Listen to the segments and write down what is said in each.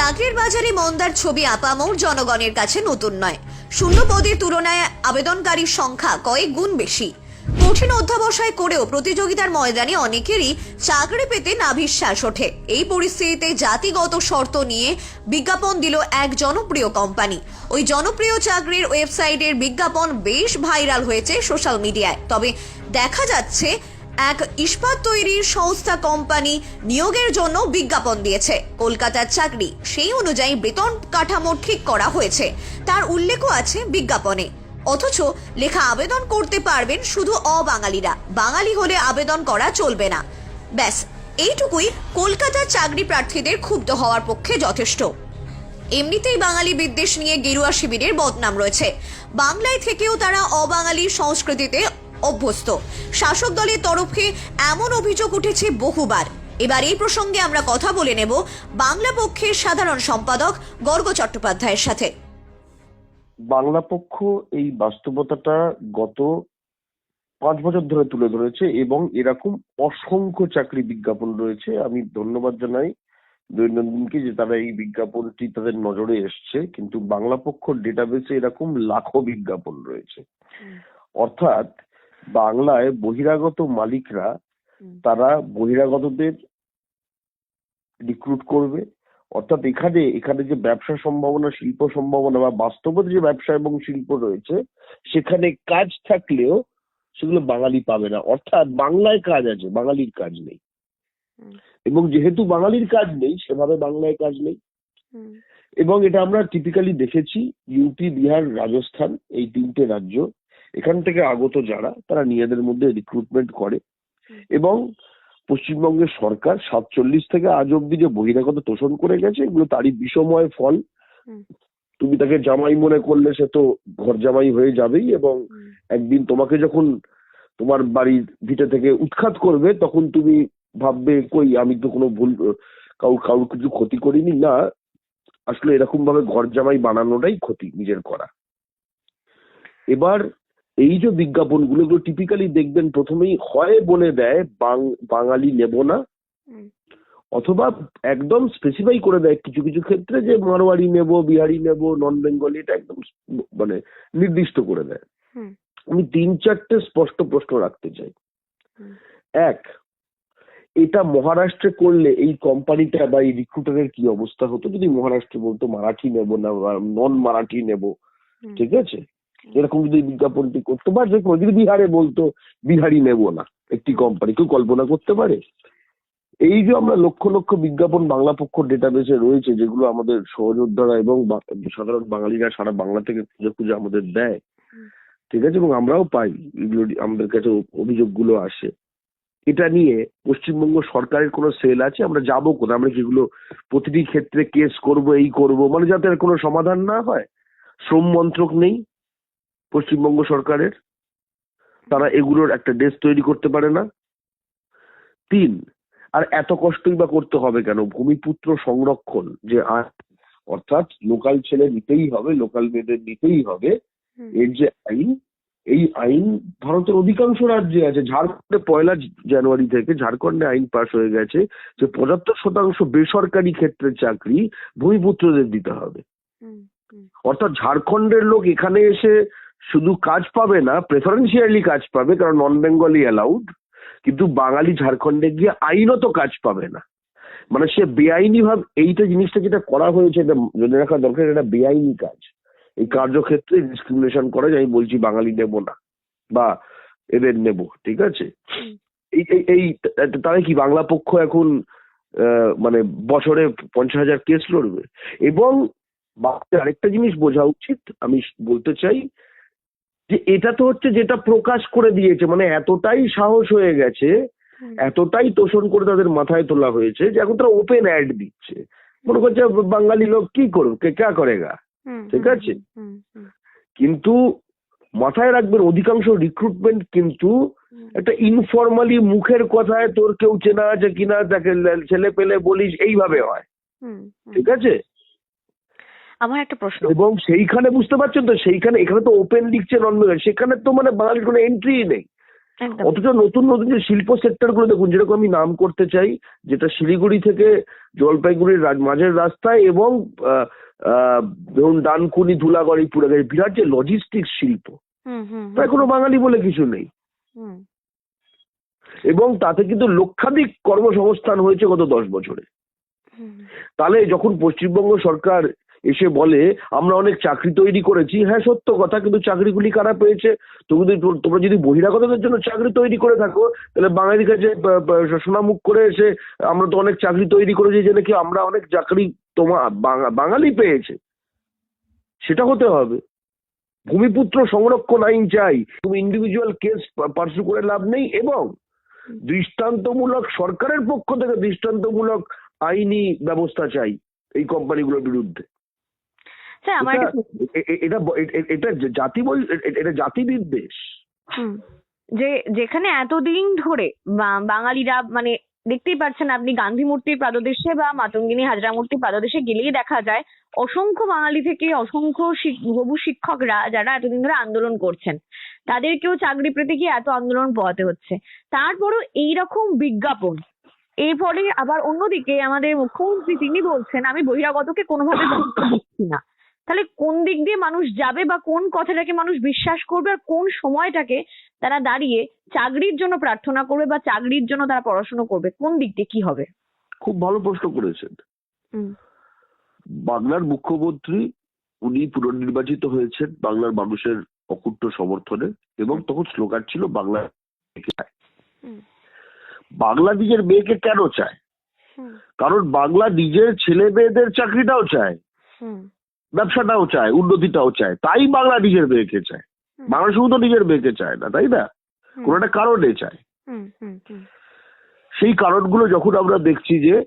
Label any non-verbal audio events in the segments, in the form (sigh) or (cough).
চাকরির বাজারে মন্দার ছবি আপামোর জনগণের কাছে নতুন নয়। শূন্য পদের তুলনায় আবেদনকারীর সংখ্যা কয়েক গুণ বেশি। কঠিন অধ্যাবসায় করেও প্রতিযোগিতার ময়দানে অনেকেরই চাকরি পেতে নাভিশ্বাস ওঠে। এই পরিস্থিতিতে জাতিগত শর্ত নিয়ে বিজ্ঞাপন দিল এক জনপ্রিয় কোম্পানি। ওই জনপ্রিয় চাকরির ওয়েবসাইটের বিজ্ঞাপন বেশ ভাইরাল হয়েছে সোশ্যাল মিডিয়ায়। তবে দেখা যাচ্ছে এক ইস্পাত তৈরির সংস্থা কোম্পানি নিয়োগের জন্য বিজ্ঞাপন দিয়েছে। কলকাতার চাকরি সেই অনুযায়ী বেতন কাঠামো ঠিক করা হয়েছে। তার উল্লেখও আছে বিজ্ঞাপনে। অথচ লেখা আবেদন করতে পারবেন শুধু অবাঙালিরা। বাঙালি হলে আবেদন করা চলবে না। ব্যাস, এইটুকুই কলকাতার চাকরি প্রার্থীদের ক্ষুব্ধ হওয়ার পক্ষে যথেষ্ট। এমনিতেই বাঙালি বিদ্বেষ নিয়ে গেরুয়া শিবিরের বদনাম রয়েছে। বাংলায় থেকেও তারা অবাঙালি সংস্কৃতিতে অভ্যস্ত। শাসক দলের তরফে এমন অভিযোগ উঠেছে বহুবার। এবার এই প্রসঙ্গে আমরা কথা বলে নেব বাংলা পক্ষের সাধারণ সম্পাদক গর্গ চট্টোপাধ্যায়ের সাথে। বাংলা পক্ষ এই বাস্তবতাটা গত পাঁচ বছর ধরে তুলে ধরেছে এবং এরকম অসংখ্য চাকরি বিজ্ঞাপন রয়েছে। আমি ধন্যবাদ জানাই দৈনন্দিনকে যে তারা এই বিজ্ঞাপনটি তাদের নজরে এসছে কিন্তু বাংলা পক্ষ ডেটাবেসে এরকম লাখো বিজ্ঞাপন রয়েছে। অর্থাৎ বাংলায় বহিরাগত মালিকরা তারা বহিরাগতদের রিক্রুট করবে। অর্থাৎ এখানে এখানে যে ব্যবসা সম্ভাবনা শিল্প সম্ভাবনা বা বাস্তবত যে ব্যবসা এবং শিল্প রয়েছে সেখানে কাজ থাকলেও সেগুলো বাঙালি পাবে না। অর্থাৎ বাংলায় কাজ আছে বাঙালির কাজ নেই। এবং যেহেতু বাঙালির কাজ নেই সেভাবে বাংলায় কাজ নেই। এবং এটা আমরা টিপিক্যালি দেখেছি ইউপি বিহার রাজস্থান এই তিনটে রাজ্য। এখান থেকে আগত যারা তারা নিজেদের মধ্যে রিক্রুটমেন্ট করে এবং পশ্চিমবঙ্গের সরকার সাতচল্লিশ থেকে আজ অব্দি যে বহিরাগত তোষণ করে গেছে এগুলো তারই বিষময় ফল। তুমি তাকে জামাই মনে করলে সে তো ঘর জামাই হয়ে যাবেই এবং একদিন তোমাকে যখন তোমার বাড়ির ভিটে থেকে উৎখাত করবে তখন তুমি ভাববে কই আমি তো কোনো ভুল কাউ কাউর কিছু ক্ষতি করিনি। না আসলে এরকম ভাবে ঘর জামাই বানানোটাই ক্ষতি নিজের করা। এবার এই যে বিজ্ঞাপনগুলো এগুলো টিপিক্যালি দেখবেন প্রথমেই হয় বলে দেয় বাঙালি নেব না। অথবা একদম স্পেসিফাই করে দেয় কিছু কিছু ক্ষেত্রে যে মারোয়ারি নেব বিহারি নেব নন বেঙ্গলি এটা একদম মানে নির্দিষ্ট করে দেয়। আমি তিন চারটে স্পষ্ট প্রশ্ন রাখতে চাই। এক এটা মহারাষ্ট্রে করলে এই কোম্পানিটা বা এই রিক্রুটারের কি অবস্থা হতো? যদি মহারাষ্ট্রে বলতো মারাঠি নেব না নন মারাঠি নেব। ঠিক আছে? এরকম যদি বিজ্ঞাপনটি করতো বা যে যদি বিহারে বলতো বিহারি নেব না। একটি কোম্পানি কেউ কল্পনা করতে পারে? এই যে আমরা লক্ষ লক্ষ বিজ্ঞাপন বাংলা পক্ষ ডেটাবেসে রয়েছে যেগুলো আমাদের সহযোদ্ধারা এবং সাধারণ বাঙালিরা সারা বাংলা থেকে খুঁজে খুঁজে আমাদের দেয় ঠিক আছে? এবং আমরাও পাই এগুলো আমাদের কাছে অভিযোগগুলো আসে। এটা নিয়ে পশ্চিমবঙ্গ সরকারের কোনো সেল আছে? আমরা যাব কোথায়? আমরা যেগুলো প্রতিটি ক্ষেত্রে কেস করব এই করব? মানে যাতে কোনো সমাধান না হয়? শ্রম মন্ত্রক নেই? পশ্চিমবঙ্গ সরকারের তারা এগুলোর একটা ডেস্ক তৈরি করতে পারে না। তিন আর এত কষ্টই বা করতে হবে কেন? ভূমিপুত্র সংরক্ষণ যে আইন অর্থাৎ লোকাল ছেলে নিতেই হবে লোকাল মেয়েদের নিতেই হবে এর যে আইন এই আইন ভারতের অধিকাংশ রাজ্যে আছে। ঝাড়খণ্ডে পয়লা জানুয়ারি থেকে ঝাড়খণ্ডে আইন পাশ হয়ে গেছে যে পঁচাত্তর শতাংশ বেসরকারি ক্ষেত্রে চাকরি ভূমিপুত্রদের দিতে হবে। অর্থাৎ ঝাড়খণ্ডের লোক এখানে এসে শুধু কাজ পাবে না প্রেফারেন্সিয়ালি কাজ পাবে কারণ নন বেঙ্গলি অ্যালাউড কিন্তু বাঙালি ঝাড়খণ্ডে গিয়ে আইনত কাজ পাবে না। মানে সে বেআইনি ভাবে এইটা জিনিসটা যেটা করা হয়েছে এটা জেনে রাখা দরকার এটা বেআইনি কাজ। এই কার্যক্ষেত্রে ডিসক্রিমিনেশন করে যে আমি বলছি বাঙালি নেব না বা এদের নেব ঠিক আছে। এই তাহলে কি বাংলা পক্ষ এখন আহ, মানে বছরে পঞ্চাশ হাজার কেস লড়বে? এবং আরেকটা জিনিস বোঝা উচিত আমি বলতে চাই যে এটা তো হচ্ছে যেটা প্রকাশ করে দিয়েছে মানে এতটাই সাহস হয়ে গেছে এতটাই তোষণ করে তাদের মাথায় তোলা হয়েছে যে এখন তারা ওপেন অ্যাড দিচ্ছে মনে করছে বাঙালি লোক কি করবে কে ক্যা করেগা হুম। ঠিক আছে? কিন্তু মাথায় রাখবেন অধিকাংশ রিক্রুটমেন্ট কিন্তু একটা ইনফর্মালি মুখের কথায় তোর কেউ চেনা আছে কিনা তাকে ছেলে পেলে বলিস এইভাবে হয়। ঠিক আছে আমার একটা প্রশ্ন। এবং সেইখানে বুঝতে পারছেন তো সেইখানে এখানে তো ওপেন লিখছে নন সেখানে তো মানে বাঙালির কোনো এন্ট্রি নেই। অথচ নতুন নতুন যে শিল্প সেক্টরগুলো দেখুন যেরকম আমি নাম করতে চাই যেটা শিলিগুড়ি থেকে জলপাইগুড়ির মাঝের রাস্তায় এবং ধরুন ডানকুনি ধুলাগড়ি পুরাগাড়ি বিরাট যে লজিস্টিক্স শিল্প প্রায় কোনো বাঙালি বলে কিছু নেই। এবং তাতে কিন্তু লক্ষাধিক কর্মসংস্থান হয়েছে গত দশ বছরে। তাহলে যখন পশ্চিমবঙ্গ সরকার এসে বলে, আমরা অনেক চাকরি তৈরি করেছি। হ্যাঁ সত্য কথা, কিন্তু চাকরিগুলি কারা পেয়েছে? তুমি যদি, তোমরা যদি বহিরাগতদের জন্য চাকরি তৈরি করে থাকো, তাহলে বাঙালির কাছে সোনামুখ করে এসে আমরা তো অনেক চাকরি তৈরি করেছি যে নাকি আমরা অনেক চাকরি তোমার বাঙালি পেয়েছে? সেটা হতে হবে। ভূমিপুত্র সংরক্ষণ আইন চাই। তুমি ইন্ডিভিজুয়াল কেস পার্সু করে লাভ নেই এবং দৃষ্টান্তমূলক সরকারের পক্ষ থেকে দৃষ্টান্তমূলক আইনি ব্যবস্থা চাই এই কোম্পানিগুলোর বিরুদ্ধে। স্যার আমার এটা- এটা জাতি এ- এটা জাতি বিদ্বেষ। যে যেখানে এতদিন ধরে বাঙালিরা মানে দেখতেই পাচ্ছেন আপনি গান্ধী মূর্তির পাদদেশে বা মাতঙ্গিনী হাজরা মূর্তির পাদদেশে গেলেই দেখা যায় অসংখ্য বাঙালি থেকে অসংখ্য হবু শিক্ষকরা যারা এতদিন ধরে আন্দোলন করছেন তাদেরকেও চাকরি পেতে গিয়ে এত আন্দোলন পোহাতে হচ্ছে। তারপরও এইরকম বিজ্ঞাপন এর ফলে আবার অন্যদিকে আমাদের মুখ্যমন্ত্রী তিনি বলছেন আমি বহিরাগতকে কোনোভাবে (coughs) দিচ্ছি না। তাহলে কোন দিক দিয়ে মানুষ যাবে বা কোন কথাটাকে মানুষ বিশ্বাস করবে আর কোন সময়টাকে তারা দাঁড়িয়ে চাকরির জন্য প্রার্থনা করবে বা চাকরির জন্য তারা পড়াশোনা করবে? কোন দিক দিয়ে কি হবে? খুব ভালো প্রশ্ন করেছেন। বাংলার মুখ্যমন্ত্রী উনি পুনর্নির্বাচিত হয়েছেন বাংলার মানুষের অকুণ্ঠ সমর্থনে এবং তখন স্লোগান ছিল বাংলা। বাংলা নিজের মেয়েকে কেন চায়? কারণ বাংলা নিজের ছেলে মেয়েদের চাকরিটাও চায়। হুম। ব্যবসাটাও চায় উন্নতিটাও চায় তাই বাংলা নিজের মেয়েকে চায়। বাংলা শুধু তো নিজের মেয়েকে চায় না তাই না। কোনো একটা কারণে চায়। সেই কারণগুলো যখন আমরা দেখছি যে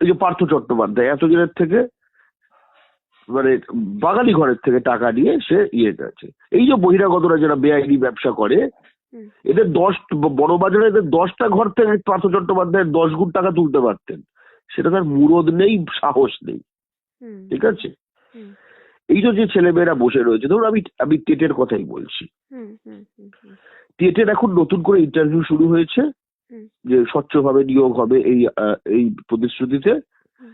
এই যে পার্থ চট্টোপাধ্যায় এতদিনের থেকে মানে বাঙালি ঘরের থেকে টাকা নিয়ে সে ইয়ে গেছে। এই যে বহিরাগতরা যারা বেআইনি ব্যবসা করে এদের দশ বড় বাজারে এদের দশটা ঘর থেকে পার্থ চট্টোপাধ্যায়ের দশ গুণ টাকা তুলতে পারতেন। সেটা তার মুরদ নেই সাহস নেই। ঠিক আছে। এই যে ছেলেমেয়েরা বসে রয়েছে ধরুন আমি আমি টেটের কথাই বলছি। টেটের এখন নতুন করে ইন্টারভিউ শুরু হয়েছে। যে স্বচ্ছভাবে নিয়োগ হবে এই এই প্রতিশ্রুতিতে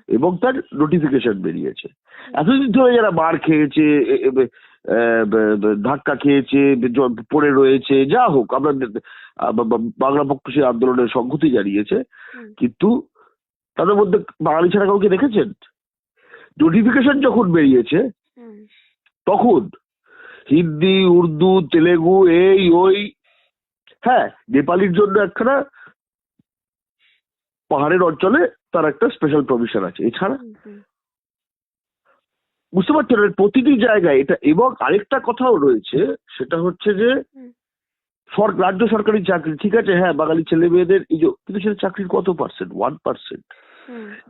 এবং তার নোটিফিকেশন বেরিয়েছে। এতদিন ধরে যারা মার খেয়েছে ধাক্কা খেয়েছে পড়ে রয়েছে যা হোক আমরা বাংলা পক্ষ সেই আন্দোলনের সংহতি জানিয়েছে কিন্তু তাদের মধ্যে বাঙালি ছাড়া কাউকে দেখেছেন? নোটিফিকেশন যখন বেরিয়েছে তখন হিন্দি উর্দু তেলেগু এই ওই হ্যাঁ নেপালির জন্য একখানা পাহাড়ের অঞ্চলে তার একটা স্পেশাল প্রভিশন আছে। এছাড়া বুঝতে পারছেন প্রতিটি জায়গায় এটা এবং আরেকটা কথাও রয়েছে সেটা হচ্ছে যে রাজ্য সরকারি চাকরি ঠিক আছে হ্যাঁ বাঙালি ছেলে মেয়েদের এই যে কিন্তু সেটা চাকরির কত পার্সেন্ট ওয়ান পার্সেন্ট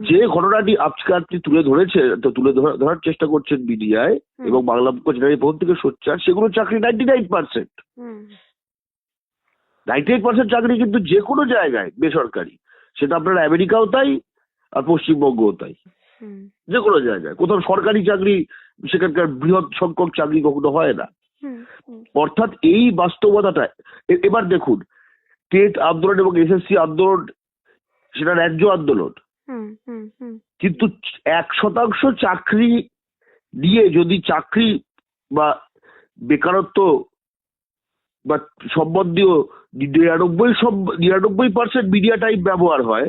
যে ঘটনাটি আজকে আপনি তুলে ধরেছে তো তুলে ধরা- ধরার চেষ্টা করছেন মিডিয়ায় এবং বাংলা যেটা প্রথম থেকে সোচ্চার সেগুলো চাকরি ninety nine percent ninety eight percent চাকরি কিন্তু যে কোনো জায়গায় বেসরকারি। সেটা আপনার আমেরিকাও তাই আর পশ্চিমবঙ্গও তাই। যে কোনো জায়গায়। কোথাও সরকারি চাকরি সেখানকার বৃহৎ সংখ্যক চাকরি কখনো হয় না। অর্থাৎ এই বাস্তবতাটা এবার দেখুন টেট আন্দোলন এবং এসএসসি আন্দোলন সেটা ন্যায্য আন্দোলন। কিন্তু এক শতাংশ চাকরি দিয়ে যদি চাকরি বা বেকারত্ব বা সম্বন্ধীয় নিরানব্বই নিরানব্বই পার্সেন্ট মিডিয়া টাইপ ব্যবহার হয়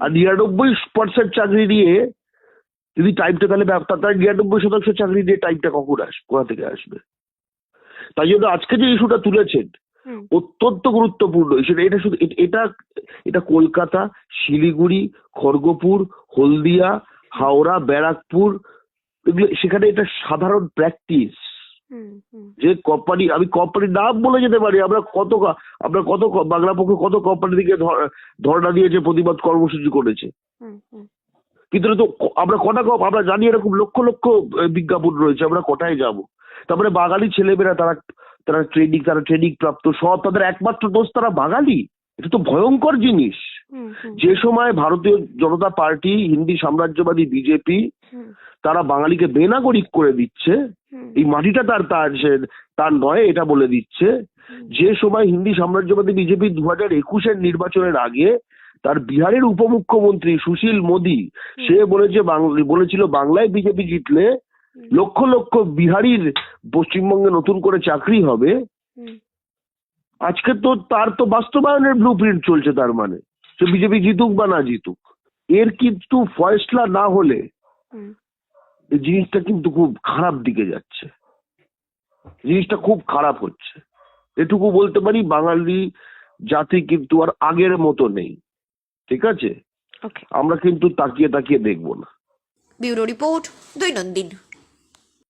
আর নিরানব্বই পার্সেন্ট চাকরি দিয়ে যদি টাইমটা তাহলে তাহলে নিরানব্বই শতাংশ চাকরি দিয়ে টাইমটা কখন আসবে কোথা থেকে আসবে? তাই জন্য আজকে যে ইস্যুটা তুলেছেন অত্যন্ত গুরুত্বপূর্ণ। সেটা এটা শুধু এটা এটা কলকাতা শিলিগুড়ি খড়গপুর হলদিয়া হাওড়া ব্যারাকপুর এগুলো সেখানে এটা সাধারণ প্র্যাকটিস যে কোম্পানি আমি কোম্পানির নাম বলে যেতে পারি আমরা কত আমরা কত বাংলা পক্ষে কত কোম্পানি থেকে ধর- ধর্ণা দিয়েছে প্রতিবাদ কর্মসূচি করেছে। কিন্তু তো আমরা কটা আমরা জানি এরকম লক্ষ লক্ষ বিজ্ঞাপন রয়েছে আমরা কটায় যাব? তারপরে বাঙালি ছেলেমেয়েরা তারা তারা ট্রেনিং তারা ট্রেনিং প্রাপ্ত সব তাদের একমাত্র দোষ তারা বাঙালি। এটা তো ভয়ঙ্কর জিনিস। যে সময় ভারতীয় জনতা পার্টি হিন্দি সাম্রাজ্যবাদী বিজেপি তারা বাঙালিকে বেনাগরিক করে দিচ্ছে এই মাটিটা তার তার তার নয় এটা বলে দিচ্ছে। যে সময় হিন্দি সাম্রাজ্যবাদী বিজেপি দু হাজার একুশের নির্বাচনের আগে তার বিহারের উপমুখ্যমন্ত্রী সুশীল মোদী সে বলেছে বাংলা বলেছিল বাংলায় বিজেপি জিতলে লক্ষ লক্ষ বিহারির পশ্চিমবঙ্গে নতুন করে চাকরি হবে। আজকে তো তার তো বাস্তবায়নের ব্লু প্রিন্ট চলছে তার মানে। সে বিজেপি জিতুক বা না জিতুক। এর কিন্তু ফয়সলা না হলে এই জিনিসটা কিন্তু খুব খারাপ দিকে যাচ্ছে। জিনিসটা খুব খারাপ হচ্ছে। এটুকু বলতে পারি বাঙালি জাতি কিন্তু আর আগের মতো নেই। ঠিক আছে? আমরা কিন্তু তাকিয়ে তাকিয়ে দেখব না। ব্যুরো রিপোর্ট দৈনন্দিন।